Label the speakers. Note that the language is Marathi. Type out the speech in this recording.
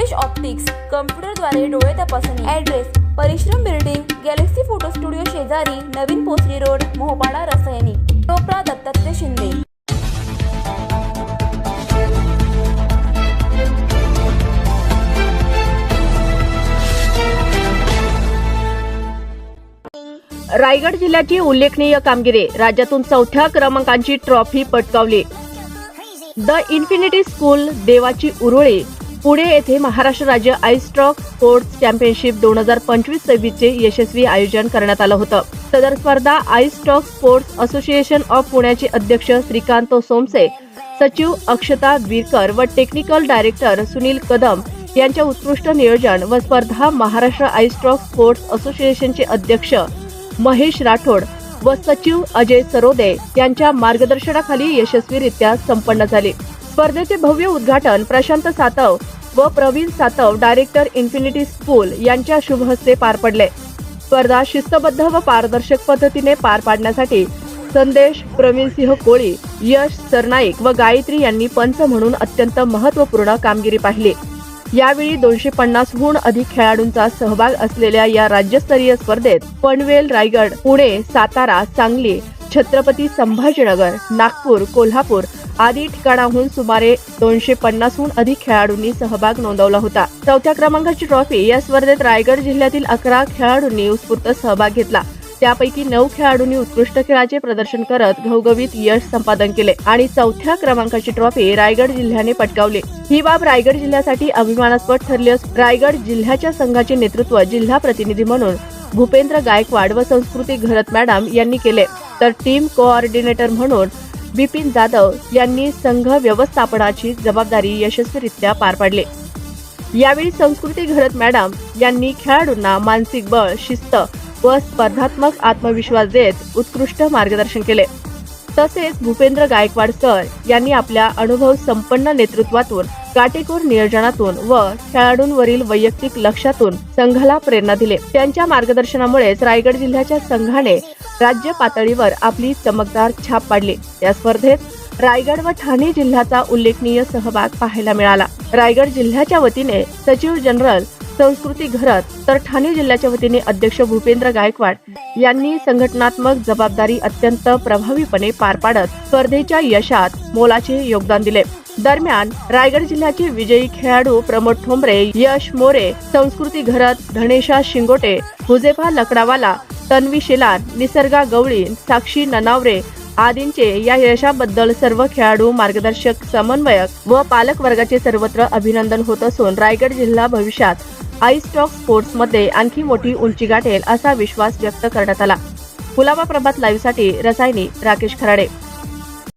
Speaker 1: रुपेश ऑप्टिक्स कम्प्युटरद्वारे डोळे तपासणी. ॲड्रेस परिश्रम बिल्डिंग गॅलेक्सी फोटो स्टुडिओ शेजारी नवीन पोसरी रोड मोहपाडा रसायनी. टोपरा दत्तात्रय शिंदे.
Speaker 2: रायगड जिल्ह्याची उल्लेखनीय कामगिरी. राज्यातून चौथ्या क्रमांकाची ट्रॉफी पटकावली. The infinity school Devachi Uruli. Pune येथे महाराष्ट्र राज्य आईस स्पोर्ट्स चॅम्पियनशिप दोन हजार पंचवीस सव्वीसचे यशस्वी आयोजन करण्यात आलं होतं. सदर स्पर्धा आईस स्पोर्ट्स असोसिएशन ऑफ पुण्याचे अध्यक्ष श्रीकांत सोमसे सचिव अक्षता वीरकर व टेक्निकल डायरेक्टर सुनील कदम यांच्या उत्कृष्ट नियोजन व स्पर्धा महाराष्ट्र आईस स्पोर्ट्स असोसिएशनचे अध्यक्ष महेश राठोड व सचिव अजय सरोदे यांच्या मार्गदर्शनाखाली यशस्वीरित्या संपन्न झाली. स्पर्धेचे भव्य उद्घाटन प्रशांत सातव व Pravin Satav director infinity school यांच्या शुभ हस्ते पार पडले. स्पर्धा शिस्तबद्ध व पारदर्शक पद्धतीने पार पाडण्यासाठी संदेश प्रवीण सिंह कोळी यश सरनाईक व गायत्री यांनी पंच म्हणून अत्यंत महत्त्वपूर्ण कामगिरी पाहिली. यावेळी दोनशे पन्नासहून अधिक खेळाडूंचा सहभाग असलेल्या या राज्यस्तरीय स्पर्धेत पनवेल रायगड पुणे सातारा सांगली छत्रपती संभाजीनगर नागपूर कोल्हापूर आदी ठिकाणाहून सुमारे दोनशे पन्नासहून अधिक खेळाडूंनी सहभाग नोंदवला होता. चौथ्या क्रमांकाची ट्रॉफी या स्पर्धेत रायगड जिल्ह्यातील अकरा खेळाडूंनी उत्स्फूर्त सहभाग घेतला. त्यापैकी नऊ खेळाडूंनी उत्कृष्ट खेळाचे प्रदर्शन करत घवघवीत यश संपादन केले आणि चौथ्या क्रमांकाची ट्रॉफी रायगड जिल्ह्याने पटकावली. ही बाब रायगड जिल्ह्यासाठी अभिमानास्पद ठरली असून रायगड जिल्ह्याच्या संघाचे नेतृत्व जिल्हा प्रतिनिधी म्हणून भूपेंद्र गायकवाड व संस्कृती घरत मॅडम यांनी केले. तर टीम कोऑर्डिनेटर म्हणून बिपिन जाधव यांनी संघ व्यवस्थापनाची जबाबदारी यशस्वीरित्या पार पाडली. यावेळी संस्कृती घरत मॅडम यांनी खेळाडूंना मानसिक बळ शिस्त व स्पर्धात्मक आत्मविश्वास देत उत्कृष्ट मार्गदर्शन केले. तसेच भूपेंद्र गायकवाड सर यांनी आपल्या अनुभव संपन्न नेतृत्वातून काटेकोर नियोजनातून व खेळाडूंवरील वैयक्तिक लक्षातून संघाला प्रेरणा दिले. त्यांच्या मार्गदर्शनामुळेच रायगड जिल्ह्याच्या संघाने राज्य पातळीवर आपली चमकदार छाप पाडली. या स्पर्धेत रायगड व ठाणे जिल्ह्याचा उल्लेखनीय सहभाग पाहायला मिळाला. रायगड जिल्ह्याच्या वतीने सचिव जनरल संस्कृती घरत तर ठाणे जिल्ह्याच्या वतीने अध्यक्ष भूपेंद्र गायकवाड यांनी संघटनात्मक जबाबदारी अत्यंत प्रभावीपणे पार पाडत स्पर्धेच्या यशात मोलाचे योगदान दिले. दरम्यान रायगड जिल्ह्याचे विजयी खेळाडू प्रमोद ठोंबरे यश मोरे संस्कृती घरत धनेशा शिंगोटे हुजेफा लकडावाला तन्वी शेलार निसर्गा गवळी साक्षी ननावरे आदींचे या यशाबद्दल सर्व खेळाडू मार्गदर्शक समन्वयक व पालक वर्गाचे सर्वत्र अभिनंदन होत असून रायगड जिल्हा भविष्यात आईस टॉक स्पोर्ट्समध्ये आणखी मोठी उंची गाठेल असा विश्वास व्यक्त करण्यात आला. कुलाबा प्रभात लाईव्हसाठी रसायनी राकेश खराडे